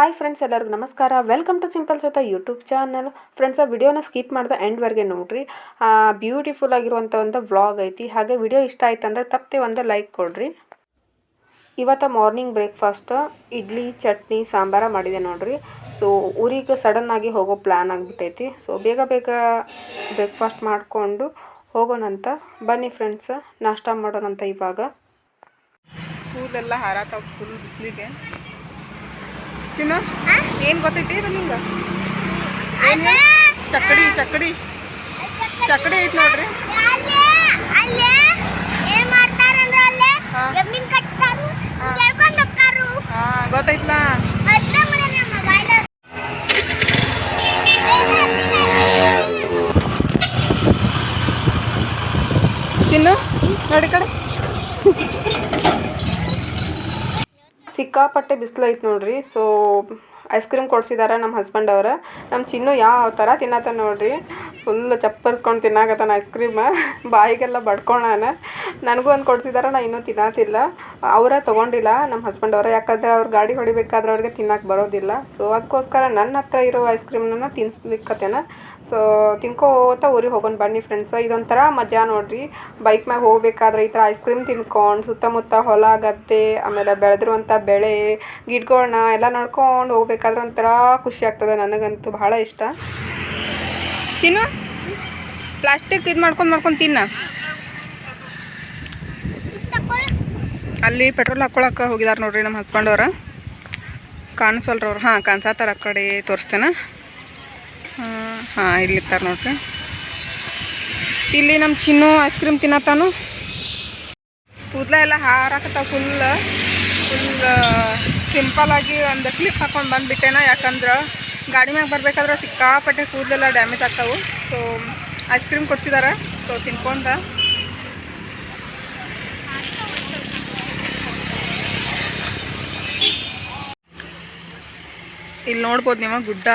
Hi friends ಎಲ್ಲರಿಗೂ ನಮಸ್ಕಾರ. Welcome to simple ಸೋತ ಯೂಟ್ಯೂಬ್ ಚಾನಲ್ ಫ್ರೆಂಡ್ಸ್ ಆ ವಿಡಿಯೋನ ಸ್ಕಿಪ್ ಮಾಡಿದ ಎಂಡ್ವರೆಗೆ ನೋಡಿರಿ. ಬ್ಯೂಟಿಫುಲ್ ಆಗಿರುವಂಥ ಒಂದು ವ್ಲಾಗ್ ಐತಿ. ಹಾಗೆ ವಿಡಿಯೋ ಇಷ್ಟ ಆಯ್ತು ಅಂದರೆ ತಪ್ಪದೆ ಒಂದು ಲೈಕ್ ಕೊಡ್ರಿ. ಇವತ್ತು ಮಾರ್ನಿಂಗ್ ಬ್ರೇಕ್ಫಾಸ್ಟ್ ಇಡ್ಲಿ, ಚಟ್ನಿ, ಸಾಂಬಾರ ಮಾಡಿದೆ ನೋಡಿರಿ. ಸೊ ಊರಿಗೆ ಸಡನ್ ಆಗಿ ಹೋಗೋ ಪ್ಲ್ಯಾನ್ ಆಗಿಬಿಟ್ಟೈತಿ. ಸೊ ಬೇಗ ಬೇಗ ಬ್ರೇಕ್ಫಾಸ್ಟ್ ಮಾಡಿಕೊಂಡು ಹೋಗೋಣಂತ ಬನ್ನಿ ಫ್ರೆಂಡ್ಸ್ ನಾಷ್ಟ ಮಾಡೋಣಂತ ಇವಾಗ. ಕೂದಲೆಲ್ಲ ಹಾರಾತಾವ ಫುಲ್ ಬಿಸಿಲಿಗೆ. ಚಿನ್ನ? ಏನು ಗೊತ್ತೈತಿ ಇದು ನಿಂಗೆ ಏನು ಚಕ್ಕಡಿ ಚಕ್ಕಡಿ. ಚಕ್ಕಡಿ. ಐತಿ ನೋಡ್ರಿ. ಅಲ್ಲೇ ಅಲ್ಲೇ. ನೋಡಿ ಮಾಡ್ತಾರಂದ್ರ ಅಲ್ಲೇ ಹಾ. ಎಮ್ಮಿನ ಕಟ್ತಾರು ಹಾ. ಕೇಳ್ಕೊಂಡ್ ಹೋಗ್ತಾರು ಹಾಂ ಗೊತ್ತೈತ್ಲಾ ಅದ್ನ ಮನೆ ನಮ್ಮ ಬಾಯ್ಲ ಚಿನ್ನು ನೋಡಿ ಕಡೆ ಸಿಕ್ಕಾಪಟ್ಟೆ ಬಿಸ್ಲು ಐತೆ ನೋಡ್ರಿ. ಸೊ ಐಸ್ ಕ್ರೀಮ್ ಕೊಡ್ಸಿದಾರ ನಮ್ಮ ಹಸ್ಬೆಂಡ್ ಅವ್ರ. ನಮ್ಮ ಚಿನ್ನು ಯಾವ ಥರ ತಿನ್ನತ್ತ ನೋಡ್ರಿ. ಫುಲ್ ಚಪ್ಪರ್ಸ್ಕೊಂಡು ತಿನ್ನಾಕತ್ತಾನ ಐಸ್ ಕ್ರೀಮ್. ಬಾಯಿಗೆಲ್ಲ ಬಡ್ಕೊಳಾನ ನನಗೂ ಒಂದು ಕೊಡ್ಸಿದಾರೆ, ನಾ ಇನ್ನೂ ತಿನ್ನತ್ತಿಲ್ಲ. ಅವರ ತೊಗೊಂಡಿಲ್ಲ ನಮ್ಮ ಹಸ್ಬೆಂಡ್ ಅವರ. ಯಾಕಂದ್ರೆ ಅವ್ರು ಗಾಡಿ ಹೊಡಿಬೇಕಾದ್ರೆ ಅವ್ರಿಗೆ ತಿನ್ನಕ್ಕೆ ಬರೋದಿಲ್ಲ. ಸೊ ಅದಕ್ಕೋಸ್ಕರ ನನ್ನ ಹತ್ರ ಇರೋ ಐಸ್ ಕ್ರೀಮ್ನ ತಿನ್ಸ್ಲಿಕ್ಕತ್ತೇನ. ಸೊ ತಿನ್ಕೋತ ಊರಿಗೆ ಹೋಗೋಣ ಬನ್ನಿ ಫ್ರೆಂಡ್ಸ್ ಇದೊಂಥರ ಮಜಾ ನೋಡ್ರಿ. ಬೈಕ್ ಮ್ಯಾಗ ಹೋಗ್ಬೇಕಾದ್ರೆ ಈ ಥರ ಐಸ್ ಕ್ರೀಮ್ ತಿನ್ಕೊಂಡು ಸುತ್ತಮುತ್ತ ಹೊಲ, ಗದ್ದೆ, ಆಮೇಲೆ ಬೆಳೆದಿರುವಂಥ ಬೆಳೆ ಗಿಡಗಳನ್ನ ಎಲ್ಲ ನೋಡ್ಕೊಂಡು ಹೋಗ್ಬೇಕಾದ್ರೆ ಒಂಥರ ಖುಷಿ ಆಗ್ತದೆ, ನನಗಂತೂ ಬಹಳ ಇಷ್ಟ. ಚಿನ್ನು ಪ್ಲಾಸ್ಟಿಕ್ ಇದು ಮಾಡ್ಕೊಂಡು ಮಾಡ್ಕೊಂಡು ತಿನ್ನ. ಅಲ್ಲಿ ಪೆಟ್ರೋಲ್ ಹಾಕ್ಕೊಳಕ್ಕೆ ಹೋಗಿದಾರೆ ನೋಡ್ರಿ ನಮ್ಮ ಹಸ್ಬೆಂಡ್ ಅವ್ರ. ಹಾಂ ಕಾಣಿಸತ್ತಾರ ಆ ಕಡೆ ತೋರಿಸ್ತೇನೆ. ಹಾಂ ಇಲ್ಲಿ ಇರ್ತಾರೆ ನೋಡ್ರಿ. ಇಲ್ಲಿ ನಮ್ಮ ಚಿನ್ನು ಐಸ್ ಕ್ರೀಮ್ ತಿನ್ನತ್ತಾನು. ಕೂದಲ ಎಲ್ಲ ಹಾರಾಕತ್ತಾವ ಫುಲ್ ಫುಲ್ ಸಿಂಪಲ್ ಆಗಿ ಒಂದು ಕ್ಲಿಪ್ ಹಾಕೊಂಡು ಬಂದುಬಿಟ್ಟೆನ? ಯಾಕಂದ್ರೆ ಗಾಡಿ ಮ್ಯಾಗೆ ಬರಬೇಕಾದ್ರೆ ಸಿಕ್ಕಾಪಟ್ಟೆ ಕೂದಲೆಲ್ಲ ಡ್ಯಾಮೇಜ್ ಆಗ್ತಾವೆ. ಸೊ ಐಸ್ ಕ್ರೀಮ್ ಕೊಡ್ಸಿದ್ದಾರೆ ಸೊ ತಿನ್ಕೊಂಡ. ಇಲ್ಲಿ ನೋಡ್ಬೋದು ನೀವು, ಗುಡ್ಡ.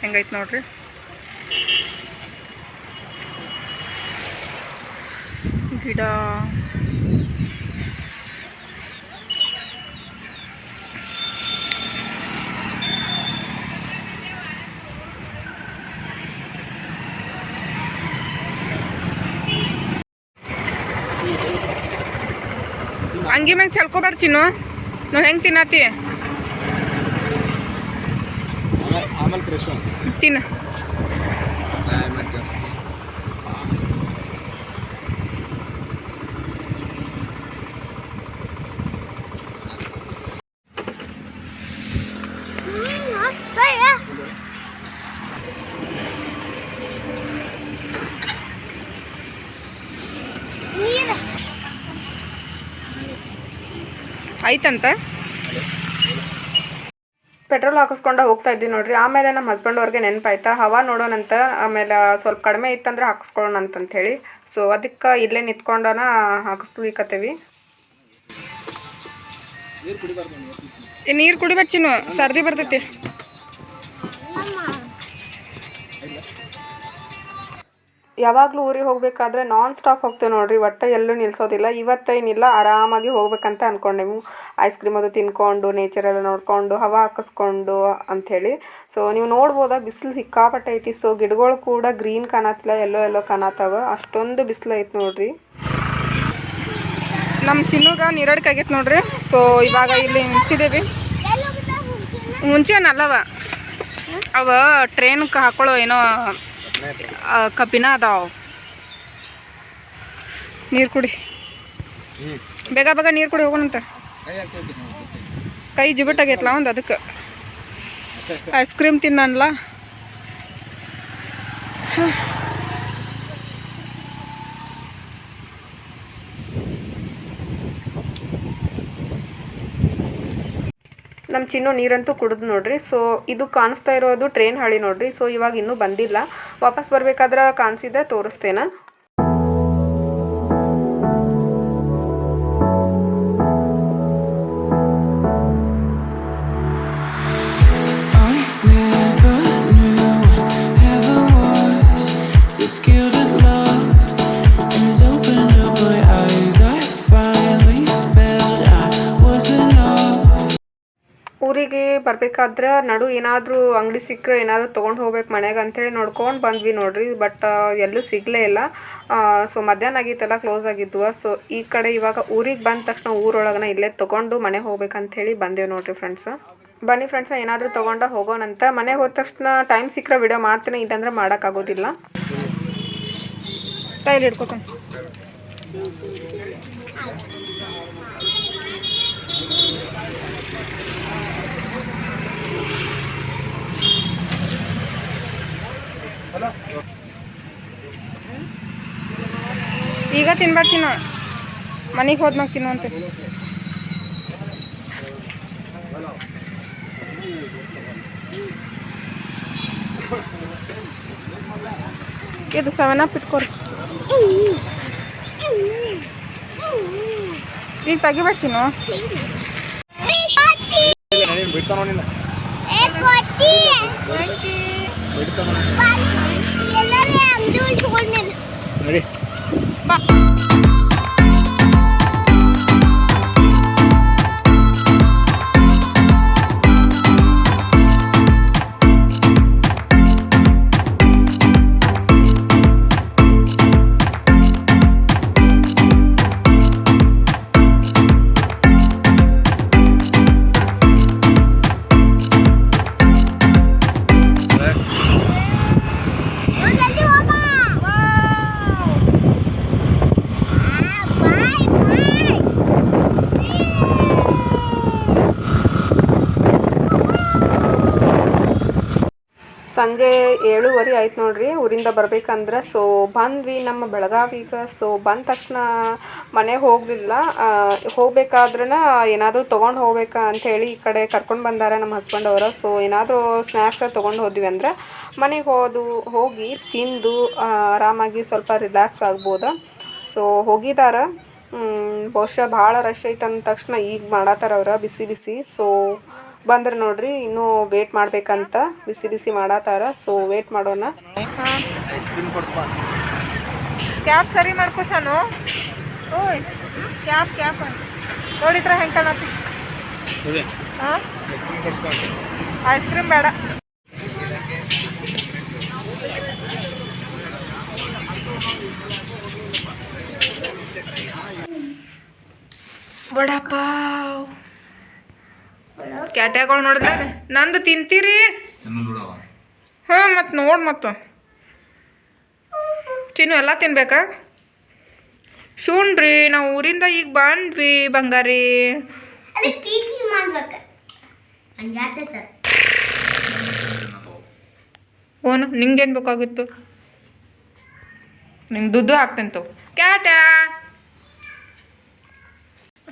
ಹೆಂಗೈತೆ ನೋಡ್ರಿ. ಗಿಡ. ಅಂಗಿ ಮ್ಯಾಗ ಚಲ್ಕೋಬೇಡ ಚಿನ್ನು. ನಾನು ಹೆಂಗೆ ತಿನ್ನತಿ ಆಮೇಲೆ ಫ್ರೆಶ್ ತಿನ್ನ ನೀರು ಆಯ್ತಂತ? ಪೆಟ್ರೋಲ್ ಹಾಕಿಸ್ಕೊಂಡು ಹೋಗ್ತಾ ಇದ್ದೀವಿ ನೋಡ್ರಿ. ಆಮೇಲೆ ನಮ್ಮ ಹಸ್ಬೆಂಡ್ ಅವ್ರಿಗೆ ನೆನಪಾಯ್ತಾ? ಹವಾ ನೋಡೋಣಂತ ಆಮೇಲೆ ಸ್ವಲ್ಪ ಕಡಿಮೆ ಇತ್ತಂದ್ರೆ ಹಾಕಿಸ್ಕೊಳ್ಳೋಣ ಹೇಳಿ. ಸೊ ಅದಕ್ಕೆ ಇಲ್ಲೇ ನಿಂತ್ಕೊಂಡನ ಹಾಕಿಸ್ಲಿಕ್ಕತ್ತೀವಿ ನೀರು ಕುಡಿಬಾರ್ದು ಚಿನ್ನು. ಸರ್ದಿ ಬರ್ತೈತಿ. ಯಾವಾಗಲೂ ಊರಿಗೆ ಹೋಗಬೇಕಾದ್ರೆ ನಾನ್ ಸ್ಟಾಪ್ ಹೋಗ್ತೇವೆ ನೋಡಿರಿ, ಒಟ್ಟು ಎಲ್ಲೂ ನಿಲ್ಸೋದಿಲ್ಲ. ಇವತ್ತೇನಿಲ್ಲ ಆರಾಮಾಗಿ ಹೋಗ್ಬೇಕಂತ ಅಂದ್ಕೊಂಡೆವು ಐಸ್ ಕ್ರೀಮ್ ಅದು ತಿನ್ಕೊಂಡು ನೇಚರ್ ಎಲ್ಲ ನೋಡ್ಕೊಂಡು, ಹವಾ ಹಾಕಿಸ್ಕೊಂಡು ಅಂಥೇಳಿ. ಸೊ ನೀವು ನೋಡ್ಬೋದಾ, ಬಿಸಿಲು ಸಿಕ್ಕಾಪಟ್ಟೆ ಐತಿ. ಸೊ ಗಿಡಗಳು ಕೂಡ ಗ್ರೀನ್ ಕಾಣತ್ತಿಲ್ಲ ಎಲ್ಲೋ ಎಲ್ಲೋ ಕಾಣತ್ತವ. ಅಷ್ಟೊಂದು ಬಿಸಿಲು ಐತಿ ನೋಡಿರಿ. ನಮ್ಮ ಚಿನ್ನುಗ ನೀರಡಿಕೆ ಆಗೈತೆ ನೋಡ್ರಿ. ಸೊ ಇವಾಗ ಇಲ್ಲಿ ನಿಲ್ಸಿದೇವಿ. ಮುಂಚೆನ ಅಲ್ಲವ ಅವ ಟ್ರೈನ್ಗೆ ಹಾಕೊಳ್ಳೋ ಏನೋ ಕಬ್ಬಿನ ಅದಾವ. ನೀರು ಕುಡಿ. ಬೇಗ ಬೇಗ ನೀರು ಕುಡಿ, ಹೋಗೋಣಂತ. ಕೈ ಜಿಬಿಟ್ಟಾಗೈತಲ್ಲ ಒಂದು ಅದಕ್ಕೆ. ಐಸ್ ಕ್ರೀಮ್ ತಿನ್ನಲ್ಲ ನಮ್ಮ ಚಿನ್ನು ನೀರಂತೂ ಕುಡಿದು ನೋಡ್ರಿ. ಸೊ ಇದು ಕಾಣಿಸ್ತಾ ಇರೋದು ಟ್ರೈನ್ ಹಳಿ ನೋಡ್ರಿ. ಸೊ ಇವಾಗ ಇನ್ನೂ ಬಂದಿಲ್ಲ. ವಾಪಸ್ ಬರ್ಬೇಕಾದ್ರೆ ಕಾಣಿಸಿದ್ರೆ ತೋರಿಸ್ತೇನೆ? Skilled ಬರಬೇಕಾದ್ರೆ ನಡು ಏನಾದರೂ ಅಂಗಡಿ ಸಿಕ್ಕರೆ ಏನಾದರೂ ತೊಗೊಂಡು ಹೋಗ್ಬೇಕು ಮನೆಗೆ ಅಂಥೇಳಿ ನೋಡ್ಕೊಂಡು ಬಂದ್ವಿ ನೋಡ್ರಿ. ಬಟ್ ಎಲ್ಲೂ ಸಿಗಲೇ ಇಲ್ಲ. ಸೊ ಮಧ್ಯಾಹ್ನ ಆಗಿತ್ತಲ್ಲ ಕ್ಲೋಸ್ ಆಗಿದ್ವು. ಸೊ ಈ ಕಡೆ ಇವಾಗ ಊರಿಗೆ ಬಂದ ತಕ್ಷಣ ಊರೊಳಗನ ಇಲ್ಲೇ ತೊಗೊಂಡು ಮನೆಗೆ ಹೋಗ್ಬೇಕಂಥೇಳಿ ಬಂದೇವು ನೋಡ್ರಿ ಫ್ರೆಂಡ್ಸ್ ಬನ್ನಿ ಫ್ರೆಂಡ್ಸ್ ಏನಾದರೂ ತೊಗೊಂಡ ಹೋಗೋಣಂತ ಮನೆಗೆ ಹೋದ ತಕ್ಷಣ ಟೈಮ್ ಸಿಕ್ಕರೆ ವಿಡಿಯೋ ಮಾಡ್ತೀನಿ, ಇಲ್ಲಂದ್ರೆ ಮಾಡೋಕ್ಕಾಗೋದಿಲ್ಲ ಕೈಲಿ ಹಿಡ್ಕೊತಾನೆ ಈಗ ತಿನ್ಬಾರ್ದು ನಾ ಮನೆಗೆ ಹೋದ್ಮಾಗ ತಿನ್ನು ಅಂತ. ಇದು ಸೆವೆನ್ ಅಪ್ ಇಟ್ಕೊರಿ. ಈಗ ತೆಗಿಬೇಕಿನ್ನು? ಬಿಡ್ತಾನೋ ನಿನ್ನ ಸಂಜೆ ಏಳುವರೆ ಆಯ್ತು ನೋಡ್ರಿ, ಊರಿಂದ ಬರ್ಬೇಕಂದ್ರೆ ಸೊ ಬಂದ್ವಿ ನಮ್ಮ ಬೆಳಗಾವಿಗೆ. ಸೊ ಬಂದ ತಕ್ಷಣ ಮನೆಗೆ ಹೋಗಲಿಲ್ಲ. ಹೋಗ್ಬೇಕಾದ್ರೆ ಏನಾದರೂ ತೊಗೊಂಡು ಹೋಗ್ಬೇಕಾ ಅಂಥೇಳಿ ಈ ಕಡೆ ಕರ್ಕೊಂಡು ಬಂದಾರ ನಮ್ಮ ಹಸ್ಬೆಂಡ್ ಅವರು. ಸೊ ಏನಾದರೂ ಸ್ನ್ಯಾಕ್ಸ್ ತೊಗೊಂಡು ಹೋದ್ವಿ ಅಂದ್ರೆ ಮನೆಗೆ ಹೋದು, ಹೋಗಿ ತಿಂದು ಆರಾಮಾಗಿ ಸ್ವಲ್ಪ ರಿಲ್ಯಾಕ್ಸ್ ಆಗ್ಬೋದು. ಸೊ ಹೋಗಿದಾರ. ಬಹುಶಃ ಭಾಳ ರಶ್ ಐತೆ ಅಂದ ತಕ್ಷಣ ಈಗ ಮಾಡತ್ತಾರ ಅವ್ರ, ಬಿಸಿ ಬಿಸಿ. ಸೊ ಬಂದ್ರೆ ನೋಡ್ರಿ ಇನ್ನೂ ವೇಟ್ ಮಾಡ್ಬೇಕಂತ ಬಿಸಿ ಬಿಸಿ ಮಾಡತ್ತಾರ ಸೊ ವೇಟ್ ಮಾಡೋಣ. ಕ್ಯಾಪ್ ಸರಿ ಮಾಡ್ಕೊ ಶಾನು. ಓಯ್ ಕ್ಯಾಪ್ ಕ್ಯಾಪ್ ನೋಡಿದ್ರ ಹೆಂಗೆ ಕಾಣತ್ತಿ ಐಸ್ ಕ್ರೀಮ್ ಬೇಡ. ವಡಾಪಾವ್ ಕ್ಯಾಟ್ಯಾಗಳು ನೋಡಿದ್ರೆ ನಂದು ತಿಂತೀರಿ? ಹಾ ಮತ್ತು ನೋಡಿ ಮತ್ತು. ತಿನ್ನು ಎಲ್ಲ ತಿನ್ಬೇಕಾ? ಶೂಣ್ರಿ ನಾವು ಊರಿಂದ ಈಗ ಬಂದ್ವಿ ಬಂಗಾರಿ. ಓನು ನಿಂಗೇನು ಬೇಕಾಗಿತ್ತು? ನಿಂಗೆ ದುಡ್ಡು ಹಾಕ್ತೇನೆ ತಗೋ. ಕ್ಯಾಟ್ಯಾ?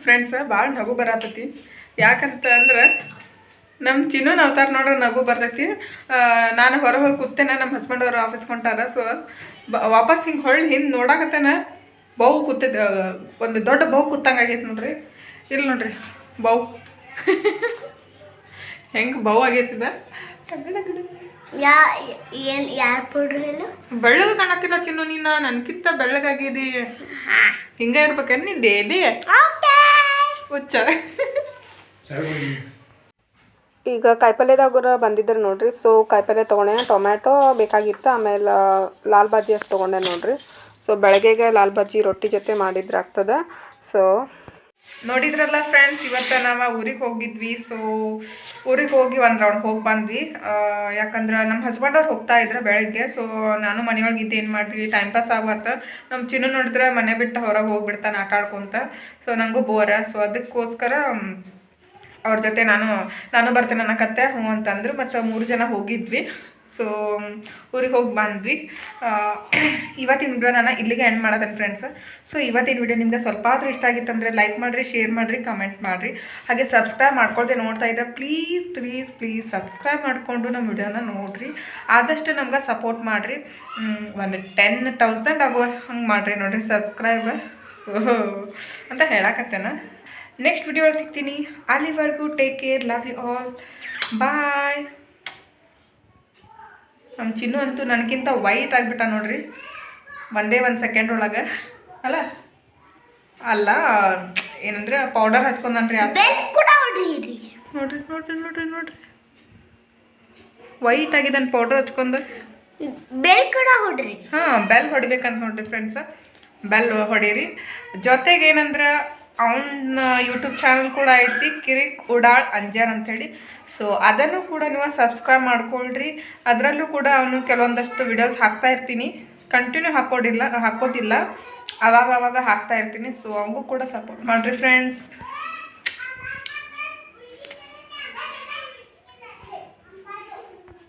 ಫ್ರೆಂಡ್ಸ್ ಭಾಳ ನಗು ಬರತೈತಿ. ಯಾಕಂತ ಅಂದ್ರೆ ನಮ್ಮ ಚಿನ್ನೂನ ಅವತಾರ ನೋಡ್ರೆ ನಗು ಬರ್ತೈತಿ. ನಾನು ಹೊರ ಹೋಗಿ ಕೂತೇನೆ ನಮ್ಮ ಹಸ್ಬೆಂಡ್ ಅವರು ಆಫೀಸ್ಗೆ ಹೊಂಟಾರ. ಸೊ ವಾಪಸ್ ಹಿಂಗೆ ಹೊಳ್ಳಿ ಹಿಂದೆ ನೋಡಾಕತ್ತೇನೆ ಬೌ ಕೂತಿದ್ದ ಒಂದು ದೊಡ್ಡ ಬೌ ಕೂತಂಗೆ ಆಗೈತೆ ನೋಡ್ರಿ. ಇಲ್ಲಿ ನೋಡ್ರಿ ಬೌ. ಹೆಂಗೆ ಬೌ ಆಗೈತಿದ ಯಾ ಏನು ಯಾರು ಪೌಡ್ರಿಲ್ಲ ಬೆಳ್ಳಗೆ ಕಾಣತ್ತಿಲ್ಲ ಚಿನ್ನು ನೀನು ನನಗಿಂತ ಬೆಳ್ಳಗಾಗಿದಿ. ಹಿಂಗೆ ಇರ್ಬೇಕೇನು ನೀ ದೇದಿ ಓಕೆ ಹುಚ್ಚ. ಈಗ ಕಾಯಿಪಲ್ಯದಾಗರ ಬಂದಿದ್ರು ನೋಡ್ರಿ. ಸೊ ಕಾಯಿಪಲ್ಯ ತೊಗೊಂಡೆ, ಟೊಮ್ಯಾಟೊ ಬೇಕಾಗಿತ್ತು, ಆಮೇಲೆ ಲಾಲ್ ಬಾಜಿ ಅಷ್ಟು ತೊಗೊಂಡೆ ನೋಡ್ರಿ. ಸೊ ಬೆಳಗ್ಗೆಗೆ ಲಾಲ್ ಬಾಜಿ ರೊಟ್ಟಿ ಜೊತೆ ಮಾಡಿದ್ರೆ ಆಗ್ತದೆ ಸೊ ನೋಡಿದ್ರಲ್ಲ ಫ್ರೆಂಡ್ಸ್ ಇವತ್ತು ನಾವು ಊರಿಗೆ ಹೋಗಿದ್ವಿ. ಸೊ ಊರಿಗೆ ಹೋಗಿ ಒಂದು ರೌಂಡ್ ಹೋಗಿ ಬಂದ್ವಿ. ಯಾಕಂದ್ರೆ ನಮ್ಮ ಹಸ್ಬೆಂಡ್ ಅವ್ರು ಹೋಗ್ತಾ ಇದ್ರು ಬೆಳಗ್ಗೆ. ಸೊ ನಾನು ಮನೆಯೊಳಗೆ ಇದ್ದೆ, ಏನು ಮಾಡ್ತೀವಿ? ಟೈಮ್ ಪಾಸ್ ಆಗುತ್ತ ನಮ್ಮ ಚಿನ್ನು ನೋಡಿದ್ರೆ ಮನೆ ಬಿಟ್ಟು ಹೊರಗೆ ಹೋಗ್ಬಿಡ್ತಾನೆ ಆಟ ಆಡ್ಕೊಂತ. ಸೊ ನನಗೂ ಬೋರ ಸೊ ಅದಕ್ಕೋಸ್ಕರ, ಅವ್ರ ಜೊತೆ ನಾನು ನಾನು ಬರ್ತೇನೆ ಅನ್ನಕತ್ತೆ ಹ್ಞೂ ಅಂತಂದ್ರು. ಮತ್ತು ಮೂರು ಜನ ಹೋಗಿದ್ವಿ. ಸೊ ಊರಿಗೆ ಹೋಗಿ ಬಂದ್ವಿ. ಇವತ್ತಿನ ವಿಡಿಯೋ ನಾನು ಇಲ್ಲಿಗೆ ಎಂಡ್ ಮಾಡೋದನ್ನು ಫ್ರೆಂಡ್ಸ್ ಸೊ ಇವತ್ತಿನ ವಿಡಿಯೋ ನಿಮಗೆ ಸ್ವಲ್ಪ ಆದರೂ ಇಷ್ಟ ಆಗಿತ್ತಂದರೆ ಲೈಕ್ ಮಾಡಿರಿ ಶೇರ್ ಮಾಡಿರಿ ಕಮೆಂಟ್ ಮಾಡಿರಿ. ಹಾಗೆ ಸಬ್ಸ್ಕ್ರೈಬ್ ಮಾಡ್ಕೊಳ್ದೆ ನೋಡ್ತಾ ಇದ್ದರೆ ಪ್ಲೀಸ್ ಪ್ಲೀಸ್ ಪ್ಲೀಸ್ ಸಬ್ಸ್ಕ್ರೈಬ್ ಮಾಡಿಕೊಂಡು ನಮ್ಮ ವಿಡಿಯೋನ ನೋಡಿರಿ. ಆದಷ್ಟು ನಮ್ಗೆ ಸಪೋರ್ಟ್ ಮಾಡಿರಿ. ಒಂದು ಟೆನ್ ತೌಸಂಡ್ ಆಗೋ ಹಂಗೆ ಮಾಡಿರಿ ನೋಡಿರಿ ಸಬ್ಸ್ಕ್ರೈಬರ್ ಸೊ ಅಂತ ಹೇಳಕತ್ತೇನ. ನೆಕ್ಸ್ಟ್ ವಿಡಿಯೋ ಸಿಗ್ತೀನಿ. ಅಲ್ಲಿವರೆಗೂ take care love you all bye ನಮ್ಮ ಚಿನ್ನು ಅಂತೂ ನನಗಿಂತ ವೈಟ್ ಆಗಿಬಿಟ್ಟ ನೋಡ್ರಿ. ಒಂದೇ ಒಂದು ಸೆಕೆಂಡ್ ಒಳಗೆ. ಅಲ್ಲ? ಅಲ್ಲ ಏನಂದ್ರೆ ಪೌಡರ್ ಹಚ್ಕೊಂಡ್ರಿ ನೋಡ್ರಿ ನೋಡ್ರಿ ನೋಡ್ರಿ ನೋಡ್ರಿ. ವೈಟ್ ಆಗಿದ್ದಾನೆ ಪೌಡರ್ ಹಚ್ಕೊಂಡ್ರಿ ಬೆಲ್ ಕೂಡ ಹೊಡ್ರಿ. ಹಾಂ ಬೆಲ್ ಹೊಡಿಬೇಕಂತ ನೋಡ್ರಿ ಫ್ರೆಂಡ್ಸ್ ಬೆಲ್ ಹೊಡೀರಿ. ಜೊತೆಗೆ ಏನಂದ್ರೆ ಅವನ ಯೂಟ್ಯೂಬ್ ಚಾನಲ್ ಕೂಡ ಐತಿ, ಕಿರಿಕ್ ಉಡಾಳ್ ಅಂಜಾರ್ ಅಂಥೇಳಿ ಸೊ ಅದನ್ನು ಕೂಡ ನೀವು ಸಬ್ಸ್ಕ್ರೈಬ್ ಮಾಡ್ಕೊಳ್ರಿ. ಅದರಲ್ಲೂ ಕೂಡ ಅವನು ಕೆಲವೊಂದಷ್ಟು ವಿಡಿಯೋಸ್ ಹಾಕ್ತಾ ಇರ್ತೀನಿ. ಕಂಟಿನ್ಯೂ ಹಾಕೋದಿಲ್ಲ ಹಾಕೋದಿಲ್ಲ ಅವಾಗ ಅವಾಗ ಹಾಕ್ತಾ ಇರ್ತೀನಿ. ಸೊ ಅವಂಗೂ ಕೂಡ ಸಪೋರ್ಟ್ ಮಾಡಿರಿ ಫ್ರೆಂಡ್ಸ್